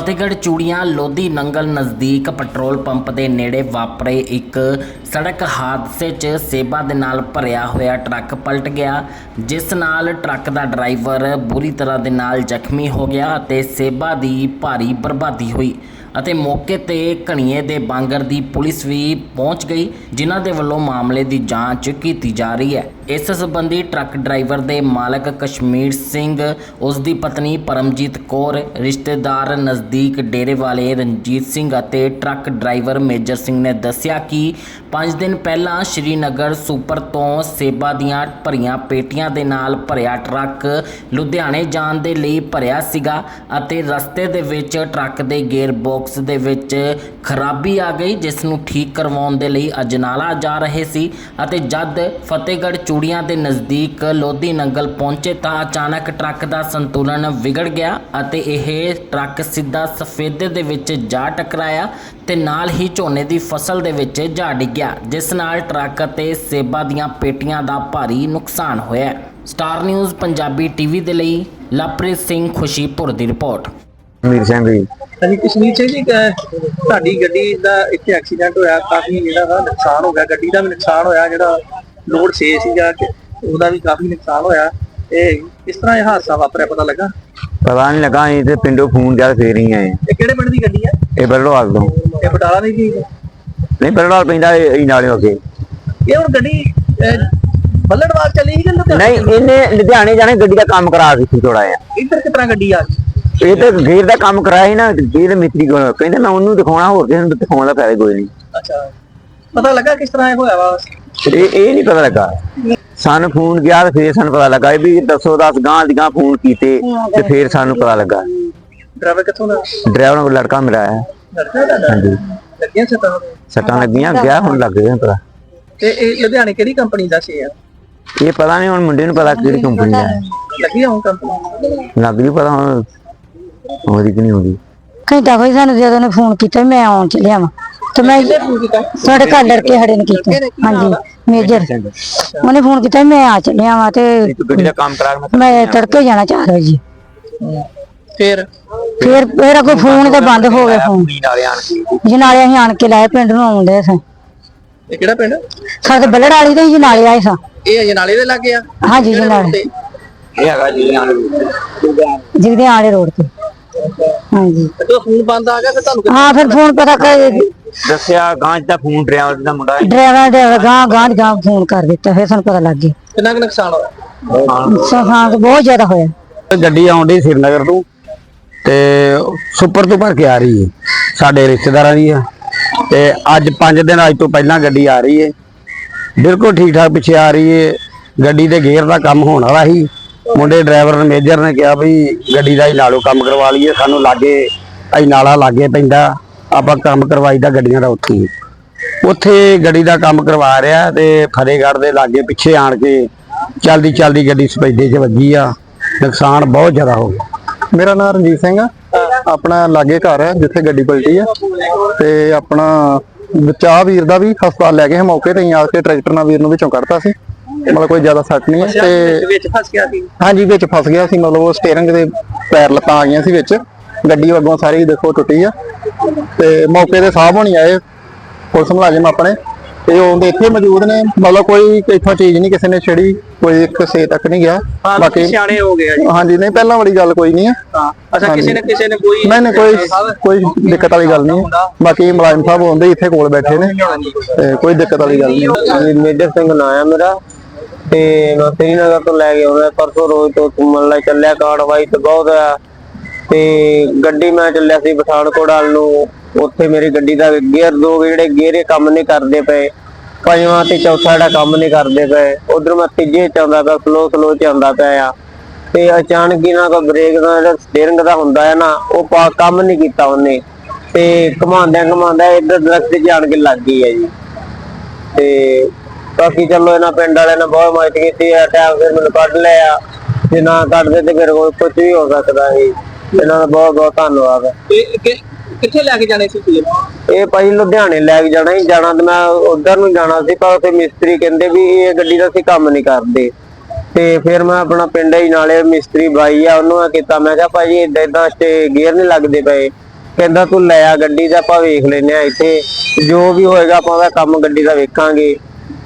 ਫਤਿਹਗੜ੍ਹ ਚੂੜੀਆਂ ਲੋਧੀ ਨੰਗਲ ਨਜ਼ਦੀਕ petrol pump ਦੇ ਨੇੜੇ ਵਾਪਰੇ ਇੱਕ ਸੜਕ ਹਾਦਸੇ 'ਚ ਸੇਬਾ ਦੇ ਨਾਲ ਭਰਿਆ ਹੋਇਆ ਟਰੱਕ ਪਲਟ ਗਿਆ, ਜਿਸ ਨਾਲ ਟਰੱਕ ਦਾ ਡਰਾਈਵਰ ਬੁਰੀ ਤਰ੍ਹਾਂ ਦੇ ਨਾਲ ਜ਼ਖਮੀ ਹੋ ਗਿਆ ਅਤੇ ਸੇਬਾ ਦੀ ਭਾਰੀ ਬਰਬਾਦੀ ਹੋਈ ਅਤੇ ਮੌਕੇ ਤੇ ਘਣੀਏ ਦੇ ਬਾਂਗਰ ਦੀ ਪੁਲਿਸ ਵੀ ਪਹੁੰਚ ਗਈ, ਜਿਨ੍ਹਾਂ ਦੇ ਵੱਲੋਂ ਮਾਮਲੇ ਦੀ ਜਾਂਚ ਕੀਤੀ ਜਾ ਰਹੀ ਹੈ। ਇਸ ਸਬੰਧੀ ਟਰੱਕ ਡਰਾਈਵਰ ਦੇ ਮਾਲਕ ਕਸ਼ਮੀਰ ਸਿੰਘ, ਉਸ ਦੀ ਪਤਨੀ ਪਰਮਜੀਤ ਕੌਰ, ਰਿਸ਼ਤੇਦਾਰ ਨਜ਼ਦੀਕ ਡੇਰੇ ਵਾਲੇ ਰਣਜੀਤ ਸਿੰਘ ਅਤੇ ਟਰੱਕ ਡਰਾਈਵਰ ਮੇਜਰ ਸਿੰਘ ਨੇ ਦੱਸਿਆ ਕਿ 5 ਦਿਨ ਪਹਿਲਾਂ ਸ਼੍ਰੀਨਗਰ ਸੁਪਰ ਤੋਂ ਸੇਬਾ ਦੀਆਂ ਭਰੀਆਂ ਪੇਟੀਆਂ ਦੇ ਨਾਲ ਭਰਿਆ ਟਰੱਕ ਲੁਧਿਆਣੇ ਜਾਣ ਦੇ ਲਈ ਭਰਿਆ ਸੀਗਾ ਅਤੇ ਰਸਤੇ ਦੇ ਵਿੱਚ ਟਰੱਕ ਦੇ ਗੇਅਰ ਬਾਕਸ ਦੇ ਵਿੱਚ ਖਰਾਬੀ ਆ ਗਈ, ਜਿਸ ਨੂੰ ਠੀਕ ਕਰਵਾਉਣ ਦੇ ਲਈ ਅਜਨਾਲਾ ਜਾ ਰਹੇ ਸੀ ਅਤੇ ਜਦ ਫਤਿਹਗੜ੍ਹ ਚੂੜੀਆਂ ਦੇ ਨਜ਼ਦੀਕ ਲੋਧੀ ਨੰਗਲ ਪਹੁੰਚੇ ਤਾਂ ਅਚਾਨਕ ਟਰੱਕ ਦਾ ਸੰਤੁਲਨ ਵਿਗੜ ਗਿਆ ਅਤੇ ਇਹ ਟਰੱਕ ਸਿੱਧਾ ਸਫੇਦੇ ਦੇ ਵਿੱਚ ਜਾ ਟਕਰਾਇਆ ਤੇ ਨਾਲ ਹੀ ਝੋਨੇ ਦੀ ਫਸਲ ਦੇ ਵਿੱਚ ਜਾ ਡਿੱਗਿਆ ਜਿਸ ਨਾਲ ਟਰੱਕ ਅਤੇ ਸੇਬਾਂ ਦੀਆਂ ਪੇਟੀਆਂ ਦਾ ਭਾਰੀ ਨੁਕਸਾਨ ਹੋਇਆ ਸਟਾਰ ਨਿਊਜ਼ ਪੰਜਾਬੀ ਟੀਵੀ ਦੇ ਲਈ ਲਵਪ੍ਰੀਤ ਸਿੰਘ ਖੁਸ਼ੀਪੁਰ ਦੀ ਰਿਪੋਰਟ। ਮੀਰ ਸਿੰਘ ਜੀ। ਹਾਂਜੀ ਕਸ਼ਮੀਰ ਸਿੰਘ ਜੀ ਤੁਹਾਡੀ ਗੱਡੀ ਦਾ ਇੱਥੇ ਐਕਸੀਡੈਂਟ ਹੋਇਆ ਕਾਫੀ ਜਿਹੜਾ ਵਾ ਨੁਕਸਾਨ ਹੋ ਗਿਆ ਗੱਡੀ ਦਾ ਵੀ ਨੁਕਸਾਨ ਹੋਇਆ ਜਿਹੜਾ ਲੋਡ 6 ਸੀਗਾ ਕਿ ਉਹਦਾ ਵੀ ਕਾਫੀ ਨੁਕਸਾਨ ਹੋਇਆ। ਇਹ ਕਿਸ ਤਰ੍ਹਾਂ ਇਹ ਹਾਦਸਾ ਵਾਪਰਿਆ ਪਤਾ ਲੱਗਾ? ਪਤਾ ਨਹੀਂ ਲੱਗਾ ਅਸੀਂ ਤੇ ਪਿੰਡੋਂ ਫੋਨ ਕਰ ਫੇਰ ਹੀ ਆਏ। ਇਹ ਕਿਹੜੇ ਪਿੰਡ ਦੀ ਗੱਡੀ ਹੈ ਇਹ ਬਰੜਵਾਲ ਤੋਂ। ਇਹ ਬਟਾਲਾ ਦੀ ਸੀ ਨਹੀਂ ਬਰੜਵਾਲ ਪੈਂਦਾ ਇਹ ਨਾਲੇ ਅੱਗੇ। ਇਹ ਹੁਣ ਗੱਡੀ ਅਹ, ਬੱਲੜਵਾਲ ਚੱਲੀ ਸੀ ਕਿ ਲੁਧਿਆਣੇ ਨਹੀਂ ਇਹਨੇ ਲੁਧਿਆਣੇ ਜਾਣੇ ਗੱਡੀ ਦਾ ਕੰਮ ਕਰਾ ਦਿੱਤੀ ਥੋੜਾ ਜਿਹਾ। ਇੱਧਰ ਕਿਸ ਤਰ੍ਹਾਂ ਗੱਡੀ ਆ ਗਈ? ਇਹ ਤੇ ਗੇਰ ਦਾ ਕੰਮ ਕਰਾਇਆ ਸੀ ਨਾ ਗੇਰ ਮਿਸਤਰੀ ਕੋਲ। ਕਹਿੰਦੇ ਮੈਂ ਉਹਨੂੰ ਦਿਖਾਉਣਾ ਹੋਰ ਕਿਸੇ ਨੂੰ ਦਿਖਾਉਣ ਦਾ ਫਾਇਦਾ ਕੋਈ ਨਹੀਂ। ਅੱਛਾ। ਪਤਾ ਲੱਗਾ ਕਿਸ ਤਰ੍ਹਾਂ ਇਹ ਹੋਇਆ ਵਾ? ਇਹ ਇਹ ਨਹੀਂ ਪਤਾ ਲੱਗਾ। ਸਾਨੂੰ ਫੋਨ ਗਿਆ ਤੇ ਫੇਰ ਸਾਨੂੰ ਪਤਾ ਲੱਗਾ ਵੀ ਦੱਸੋ ਦਸ ਗਾਂ ਦੀ ਗਾਂ ਫੋਨ ਕੀਤੇ ਤੇ ਫੇਰ ਸਾਨੂੰ ਪਤਾ ਲੱਗਾ। ਡਰਾਈਵਰ ਕਿੱਥੋਂ ਦਾ? ਡਰਾਈਵਰ ਕੋਲ ਲੜਕਾ ਮੇਰਾ ਹੈ। ਲੜਕਾ ਹਾਂਜੀ। ਲੱਗਿਆ ਸਤਾ ਸੱਟਾਂ ਲੱਗੀਆਂ ਗਿਆ ਹੁਣ ਲੱਗ ਗਿਆ ਪਤਾ ਤੇ ਇਹ ਲੁਧਿਆਣੇ ਕਿਹੜੀ ਕੰਪਨੀ ਦਾ ਸੀ ਯਾਰ ਇਹ ਪਤਾ ਨਹੀਂ ਹੁਣ ਮੁੰਡੇ ਨੂੰ ਪਤਾ ਕਿਹੜੀ ਕੰਪਨੀ ਦਾ ਹੈ। ਲੱਗੀ ਹੁਣ ਕੰਪਨੀ? ਲੱਗ ਨਹੀਂ ਪਤਾ ਹੁਣ ਹੋਰੀ ਕਿ ਨਹੀਂ ਹੋਰੀ ਘੰਟਾ ਕੋਈ ਸਾਨੂੰ ਜਦੋਂ ਉਹਨੇ ਫੋਨ ਕੀਤਾ ਮੈਂ ਆਉਣ ਚੱਲਿਆ ਵਾਂ। ਤੇ ਮੈਂ ਸਾਡੇ ਘਰ ਲੜਕੇ ਖੜੇ ਨੇ ਕੀਤਾ। ਹਾਂਜੀ ਮੇਜਰ। ਉਹਨੇ ਫੋਨ ਕੀਤਾ ਮੈਂ ਆ ਚੱਲਿਆ ਵਾਂ ਤੇ ਤੂੰ ਗੱਡੀ ਦਾ ਕੰਮ ਕਰਾ ਕੇ ਮੈਂ ਤੜਕੇ ਜਾਣਾ ਚਾਹ ਰਹੀ ਜੀ ਫਿਰ ਫਿਰ ਫਿਰ ਫੋਨ ਤੇ ਬੰਦ ਹੋ ਗਿਆ ਫੋਨ। ਨਾਲੇ ਕੇ। ਜਨਾਲੇ ਅਸੀਂ ਆਣ ਕੇ ਲਾਏ ਪਿੰਡ ਨੂੰ ਆਉਂਦੇ ਸਾਂ। ਇਹ ਕਿਹੜਾ ਪਿੰਡ? ਸਾਡੇ ਬੱਲੜ ਵਾਲੀ ਤੇ ਜਨਾਲੇ ਆਏ ਸਾਂ। ਇਹ ਅਜੇ ਨਾਲੇ ਦੇ ਲੱਗੇ ਆ? ਹਾਂਜੀ ਜਨਾਲੇ ਇਹ ਹੈਗਾ ਜੀ ਜਿਗਦੇ ਆਲੇ ਰੋਡ ਤੇ। ਹਾਂਜੀ। ਜਦੋਂ ਫੋਨ ਬੰਦ ਆ ਗਿਆ ਫਿਰ ਤੁਹਾਨੂੰ ਹਾਂ ਫਿਰ ਫੋਨ ਪਤਾ ਕਰ। ਦੱਸਿਆ ਗਾਂਜ ਦਾ ਫੋਨ ਡਰਾਈਵਰ ਦਾ ਮੁੰਡਾ ਹੈ। ਡਰਾਈਵਰ ਦੇ ਗਾਂ ਗਾਂ ਦੀ ਗਾਂ ਫੋਨ ਕਰ ਦਿੱਤਾ ਫਿਰ ਸਾਨੂੰ ਪਤਾ ਲੱਗ ਗਿਆ। ਕਿੰਨਾ ਕੁ ਨੁਕਸਾਨ ਹੋਇਆ? ਸਫਾਂ ਬਹੁਤ ਜ਼ਿਆਦਾ ਹੋਇਆ। ਗੱਡੀ ਆਉਂਦੀ ਸ੍ਰੀਨਗਰ ਤੋਂ ਤੇ ਸੁਪਰ ਤੋਂ ਭਰ ਕੇ ਆ ਰਹੀ ਹੈ ਸਾਡੇ ਰਿਸ਼ਤੇਦਾਰਾਂ ਦੀ ਆ। ਤੇ ਅੱਜ 5 ਦਿਨ ਅੱਜ ਤੋਂ ਪਹਿਲਾਂ ਗੱਡੀ ਆ ਰਹੀ ਹੈ ਬਿਲਕੁਲ ਠੀਕ ਠਾਕ ਪਿੱਛੇ ਆ ਰਹੀ ਹੈ ਗੱਡੀ ਦੇ ਗੇਅਰ ਦਾ ਕੰਮ ਹੋਣ ਵਾਲਾ ਸੀ। ਮੁੰਡੇ ਡਰਾਈਵਰ ਨੇ, ਮੇਜਰ ਨੇ ਕਿਹਾ ਵੀ ਗੱਡੀ ਦਾ ਹੀ ਨਾਲੋਂ ਕੰਮ ਕਰਵਾ ਲਈਏ, ਸਾਨੂੰ ਲਾਗੇ ਅਸੀਂ ਨਾਲਾ ਲਾਗੇ ਪੈਂਦਾ, ਆਪਾਂ ਕੰਮ ਕਰਵਾਈਦਾ ਗੱਡੀਆਂ ਦਾ ਉੱਥੇ ਹੀ। ਉੱਥੇ ਗੱਡੀ ਦਾ ਕੰਮ ਕਰਵਾ ਰਿਹਾ ਤੇ ਫਤਿਹਗੜ੍ਹ ਦੇ ਲਾਗੇ ਪਿੱਛੇ ਆਣ ਕੇ ਚਲਦੀ ਚਲਦੀ ਗੱਡੀ ਸਪੈਡੇ 'ਚ ਵੱਜੀ ਆ। ਨੁਕਸਾਨ ਬਹੁਤ ਜ਼ਿਆਦਾ ਹੋ ਗਿਆ। ਮੇਰਾ ਨਾਮ ਰਣਜੀਤ ਸਿੰਘ ਆ। ਆਪਣਾ ਲਾਗੇ ਘਰ ਹੈ ਜਿੱਥੇ ਗੱਡੀ ਪਲਟੀ ਆ। ਤੇ ਆਪਣਾ ਬਚਾ ਵੀਰ ਦਾ ਵੀ ਹਸਪਤਾਲ ਲੈ ਗਏ ਮੌਕੇ ਤੇ ਹੀ ਆ ਕੇ ਟਰੈਕਟਰ ਨਾਲ ਵੀਰ ਨੂੰ ਵਿੱਚੋਂ ਕੱਢਤਾ ਸੀ। ਮਤਲਬ ਕੋਈ ਜ਼ਿਆਦਾ ਸੱਟ ਨਹੀਂ ਹੈ ਤੇ ਵਿੱਚ ਫਸ ਗਿਆ ਸੀ। ਹਾਂਜੀ ਵਿੱਚ ਫਸ ਗਿਆ ਸੀ ਮਤਲਬ ਉਹ ਸਟੀਅਰਿੰਗ ਦੇ ਪੈਰ ਲੱਤਾਂ ਆ ਗਈਆਂ ਸੀ ਵਿੱਚ। ਗੱਡੀ ਅੱਗੋਂ ਸਾਰੀ ਦੇਖੋ ਟੁੱਟੀ ਆ। ਤੇ ਮੌਕੇ ਤੇ ਸਾਹਬ ਹੋਣੀ ਆਏ ਪੁਲਿਸ ਮੁਲਾਜ਼ਮ ਆਪਣੇ। ਤੇ ਉਹ ਇੱਥੇ ਮੌਜੂਦ ਨੇ ਮਤਲਬ ਕੋਈ ਇੱਥੋਂ ਚੀਜ਼ ਨਹੀਂ ਕਿਸੇ ਨੇ ਛੇੜੀ ਕੋਈ ਕਿਸੇ ਤੱਕ ਨਹੀਂ ਗਿਆ। ਬਾਕੀ ਸਿਆਣੇ ਹੋ ਗਏ ਆ ਜੀ। ਹਾਂਜੀ ਨਹੀਂ ਪਹਿਲਾਂ ਵਾਲੀ ਗੱਲ ਕੋਈ ਨਹੀਂ ਹੈ। ਹਾਂ ਅੱਛਾ ਕਿਸੇ ਨੇ ਕਿਸੇ ਨੇ ਕੋਈ ਨਹੀਂ ਨਹੀਂ ਕੋਈ ਕੋਈ ਦਿੱਕਤ ਵਾਲੀ ਗੱਲ ਨਹੀਂ। ਹੈ। ਬਾਕੀ ਮੁਲਾਜ਼ਮ ਸਾਹਿਬ ਹੁੰਦੇ ਇੱਥੇ ਕੋਲ ਬੈਠੇ ਨੇ। ਤੇ ਕੋਈ ਦਿੱਕਤ ਵਾਲੀ ਗੱਲ ਨਹੀਂ। ਮੇਜਰ ਸਿੰਘ ਨਾਂ ਆ ਮੇਰਾ। ਤੇ ਮੈਂ ਸ੍ਰੀਨਗਰ ਤੋਂ ਲੈ ਕੇ ਆਉਂਦਾ ਪਰਸੋਂ ਰੋਜ਼ ਤੋਂ ਘੁੰਮਣ ਲਈ ਚੱਲਿਆ ਕਾਰਵਾਈ ਤੇ ਬਹੁਤ ਆ। ਤੇ ਗੱਡੀ ਮੈਂ ਚੱਲਿਆ ਸੀ ਪਠਾਨਕੋਟ ਵੱਲ ਨੂੰ, ਉੱਥੇ ਮੇਰੀ ਗੱਡੀ ਦਾ ਗੇਅਰ ਦੋ ਜਿਹੜੇ ਗੇਅਰੇ ਕੰਮ ਨਹੀਂ ਕਰਦੇ ਪਏ। ਪੰਜਵਾਂ ਤੇ ਚੌਥਾ ਜਿਹੜਾ ਕੰਮ ਨਹੀਂ ਕਰਦੇ ਪਏ। ਉਧਰ ਮੈਂ ਤੀਜੇ ਚ ਆਉਂਦਾ ਪਿਆ ਸਲੋ ਸਲੋ ਚ ਆਉਂਦਾ ਪਿਆ ਆ। ਤੇ ਅਚਾਨਕ ਹੀ ਨਾ ਕੋ ਬ੍ਰੇਕ ਦਾ ਜਿਹੜਾ ਸਟੀਅਰਿੰਗ ਦਾ ਹੁੰਦਾ ਹੈ ਨਾ, ਉਹ ਪਾ ਕੰਮ ਨਹੀਂ ਕੀਤਾ ਉਹਨੇ। ਤੇ ਘਮਾਉਂਦਿਆਂ ਘਮਾਉਂਦਾ ਇੱਧਰ ਦਰਖਤ 'ਚ ਕੇ ਲੱਗ ਗਈ ਹੈ ਜੀ। ਤੇ ਬਾਕੀ ਚਲੋ ਇਹਨਾਂ ਪਿੰਡ ਵਾਲਿਆਂ ਨੇ ਬਹੁਤ ਮਦਦ ਕੀਤੀ ਆ ਟਾਈਮ ਫਿਰ ਮੈਨੂੰ ਕੱਢ ਲਿਆ। ਜੇ ਨਾ ਕੱਢਦੇ ਤੇ ਫਿਰ ਕੋਈ ਕੁਝ ਵੀ ਹੋ ਸਕਦਾ ਸੀ। ਇਹਨਾਂ ਦਾ ਬਹੁਤ ਬਹੁਤ ਧੰਨਵਾਦ। ਕਿ- ਕਿੱਥੇ ਲੈ ਕੇ ਜਾਣੇ ਸੀ ਤੁਸੀਂ? ਇਹ ਭਾਈ ਲੁਧਿਆਣੇ ਲੈ ਕੇ ਜਾਣਾ ਹੀ ਜਾਣਾ ਤੇ ਮੈਂ ਉਧਰ ਨੂੰ ਜਾਣਾ ਸੀ ਪਰ ਉੱਥੇ ਮਿਸਤਰੀ ਕਹਿੰਦੇ ਵੀ ਇਹ ਗੱਡੀ ਦਾ ਅਸੀਂ ਕੰਮ ਨਹੀਂ ਕਰਦੇ। ਤੇ ਫਿਰ ਮੈਂ ਆਪਣਾ ਪਿੰਡ ਹੀ ਨਾਲੇ ਮਿਸਤਰੀ ਬਾਈ ਆ ਉਹਨੂੰ ਮੈਂ ਕੀਤਾ। ਮੈਂ ਕਿਹਾ ਭਾਜੀ ਇਦਾਂ ਇਦਾਂ ਤੇ ਗੇਅਰ ਨਹੀਂ ਲੱਗਦੇ ਪਏ। ਕਹਿੰਦਾ ਤੂੰ ਲੈ ਆ ਗੱਡੀ ਦਾ ਆਪਾਂ ਵੇਖ ਲੈਨੇ ਆ ਇੱਥੇ। ਜੋ ਵੀ ਹੋਏਗਾ ਆਪਾਂ ਉਹਦਾ ਕੰਮ ਗੱਡੀ ਦਾ ਵੇਖਾਂਗੇ।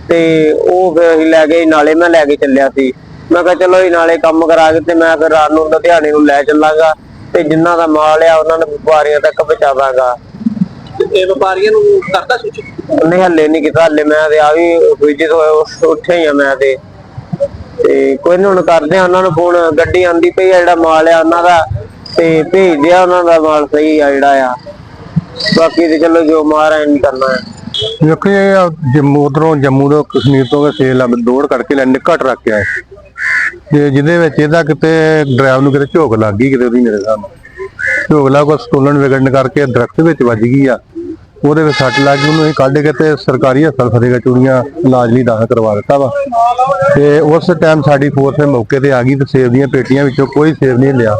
ਤੇ ਉਹ ਫਿਰ ਅਸੀਂ ਲੈ ਗਏ ਨਾਲੇ ਮੈਂ ਲੈ ਕੇ ਚੱਲਿਆ ਸੀ। ਮੈਂ ਕਿਹਾ ਚਲੋ ਇਹ ਨਾਲੇ ਕੰਮ ਕਰਾ ਕੇ ਤੇ ਮੈਂ ਫਿਰ ਰਾਤ ਨੂੰ ਲੁਧਿਆਣੇ ਨੂੰ ਲੈ ਚੱਲਾਂਗਾ ਤੇ ਜਿੰਨਾ ਦਾ ਮਾਲ ਆ ਉਹਨਾਂ ਨੂੰ ਵਪਾਰੀਆਂ ਤੱਕ ਪਹੁੰਚਾਵਾਂਗਾ। ਇਹ ਵਪਾਰੀਆਂ ਨੂੰ ਕਰਦਾ ਸੂਚਿਤ ਉਹਨੇ ਹੱਲੇ ਨਹੀਂ ਕੀਤਾ ਹੱਲੇ ਮੈਂ ਤੇ ਆ ਵੀ ਵਿਜਿਤ ਹੋਇਆ ਉੱਥੇ ਹੀ ਆ ਮੈਂ ਤੇ। ਤੇ ਕੋਈ ਨੀ ਹੁਣ ਕਰਦੇ ਆ ਉਹਨਾਂ ਨੂੰ ਫੋਨ। ਗੱਡੀ ਆਂਦੀ ਪਈ ਆ ਜਿਹੜਾ ਮਾਲ ਆ ਉਹਨਾਂ ਦਾ। ਤੇ ਭੇਜ ਦਿਆ ਉਹਨਾਂ ਦਾ ਮਾਲ ਸਹੀ ਆ ਜਿਹੜਾ ਆ। ਬਾਕੀ ਤੇ ਚਲੋ ਜੋ ਮਹਾਰਾਜ ਨੇ ਕਰਨਾ ਹੈ ਵੇਖੋ ਇਹ ਜੰਮੂ, ਉਧਰੋਂ ਜੰਮੂ ਤੋਂ ਕਸ਼ਮੀਰ ਤੋਂ ਸੇਲ ਲੱਗ ਦੌੜ ਕਰਕੇ ਲੈ ਨਿੱਕਾ ਟਰੱਕ ਆ ਇਹ। ਤੇ ਜਿਹਦੇ ਵਿੱਚ ਇਹਦਾ ਕਿਤੇ ਡਰਾਈਵਰ ਨੂੰ ਕਿਤੇ ਝੋਕ ਲੱਗ ਗਈ ਕਿਤੇ ਉਹਦੀ ਮੇਰੇ ਸਾਹਮਣੇ ਝੋਕ ਲੱਗ ਕੋ ਸਟੋਲਨ ਵਿਗੜਨ ਕਰਕੇ ਦਰਖਤ ਵਿੱਚ ਵੱਜ ਗਈ ਆ। ਉਹਦੇ ਵਿੱਚ ਸੱਟ ਲੱਗ ਗਈ, ਉਹਨੂੰ ਅਸੀਂ ਕੱਢ ਕੇ ਤੇ ਸਰਕਾਰੀ ਹਸਪਤਾਲ ਫਤਿਹਗੜ੍ਹ ਚੂੜੀਆਂ ਇਲਾਜ ਲਈ ਦਾਖਲ ਕਰਵਾ ਦਿੱਤਾ ਵਾ। ਤੇ ਉਸ ਟਾਈਮ ਸਾਡੀ ਫੋਰਸ ਮੌਕੇ ਤੇ ਆ ਗਈ ਤੇ ਸੇਬ ਦੀਆਂ ਪੇਟੀਆਂ ਵਿੱਚੋਂ ਕੋਈ ਸੇਬ ਨਹੀਂ ਲਿਆ।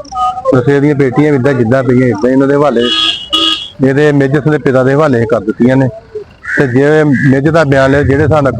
ਸੇਬ ਦੀਆਂ ਪੇਟੀਆਂ ਵੀ ਜਿੱਦਾਂ ਪਈਆਂ, ਏਦਾਂ ਇਹਨਾਂ ਦੇ ਹਵਾਲੇ। ਇਹਦੇ ਮੇਜਸ ਦੇ ਪਿਤਾ ਦੇ ਹਵਾਲੇ ਕਰ ਦਿੱਤੀਆਂ ਨੇ। ਤੇ ਜਿਵੇਂ ਨਿੱਜ ਦਾ ਬਿਆਨ ਲਿਆ ਜਿਹੜੇ ਸਾਡਾ